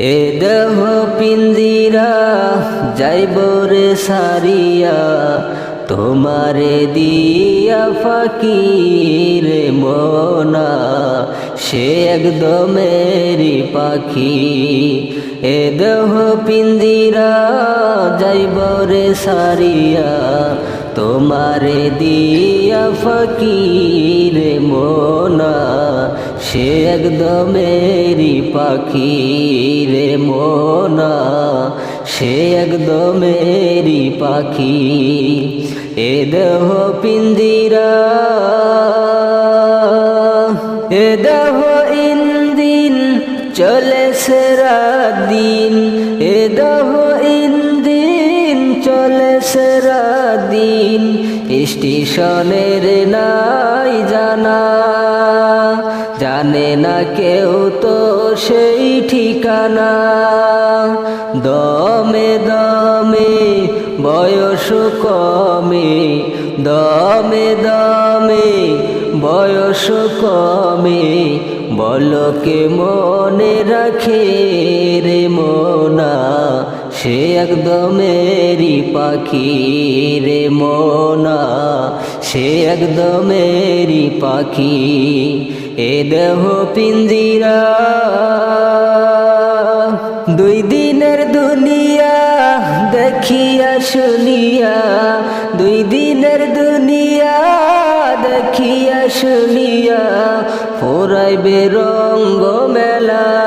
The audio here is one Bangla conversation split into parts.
এ দেহ পিন্দিরা, যাইব রে সারিয়া, তোমারে দিয়া ফকির মোনা। সে একদমেরই পাখি। এ দেহ পিন্দিরা, যাইব রে সারিয়া, তোমারে দিয়া ফকির মোনা। সে একদমেরই পাখি রে মোনা। সে একদমেরই পাখি, এ দেহ পিন্দিরা। এ দেহ ইন্দিন চলে সেরা দিন এ দেহ ইন্দিন চলে সেরা দিন স্টেশনের নাই না কেউ তো সেই ঠিকানা। দমে দমে, বয়স কমে, দমে দমে, বয়স কমে, বলকে মনে রাখে রে মোনা। সে একদমেরই পাখি রে মোনা। সে একদমেরই পাখি, এ দেহ পিঞ্জিরা। দুই দিনের দুনিয়া দেখিয়া শুনিয়া, দুই দিনের দুনিয়া দেখিয়া শুনিয়া, ফোরাইবে রঙ্গ মেলা।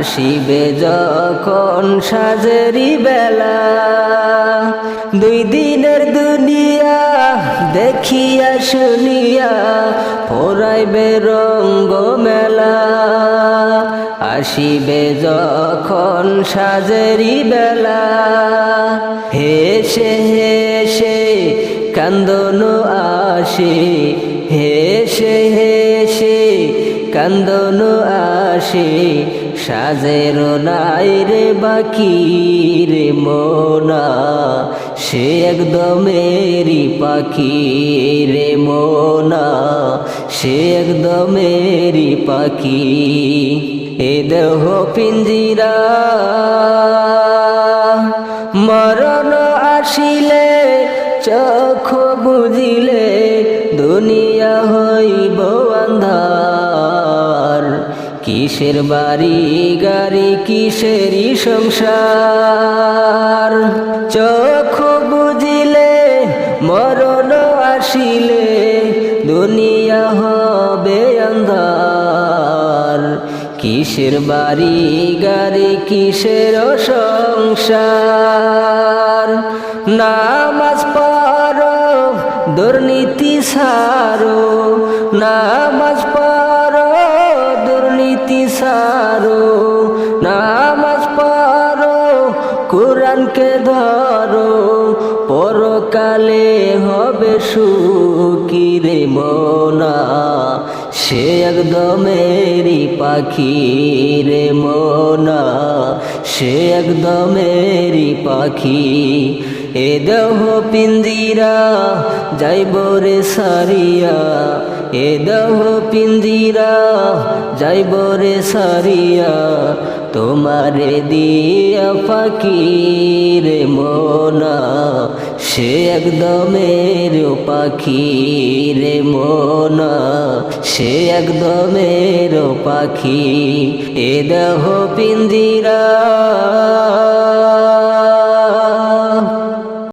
আসিবে যখন সাজেরি বেলা। দুই দিনের দুনিয়া দেখিয়া শুনিয়া ফোরাইবে রঙ্গ মেলা। আসিবে যখন সাজেরি বেলা। হেসে হেসে কান্দন আসে। হেসে হেসে কান্দন আসে। সাজের নাই রে বাকি রে মোনা, সে একদমেরই পাখি রে মোনা, সে একদমেরই পাখি। এ দেহ পিঞ্জিরা, মরণ আসিলে, চোখ বুঝিলে, দুনিয়া কিসের বাড়ি, গাড়ি, কিসেরই সংসার? চোখ বুঝিলে, মরণ আসিলে, দুনিয়া হবে আন্ধার কিসের বাড়ি, গাড়ি, কিসের সংসার? নামাজ পড়ো, দুর্নীতি সারো, নামাজ দুর্নীতি সারো, নামাজ পড়ো, কোরআনকে ধরো, পরকালে হবে সুখী রে মোনা। সে একদমেরই পাখি রে মোনা, সে একদমেরই পাখি। এ দেহ পিন্দিরা, যাইব রে সারিয়া এ দেহ পিন্দিরা যাইব রে সারিয়া, তোমারে দিয়া পাখির মোনা। সে একদমের পাখির মোনা, সে একদমের পাখি। এ দেহ পিন্দিরা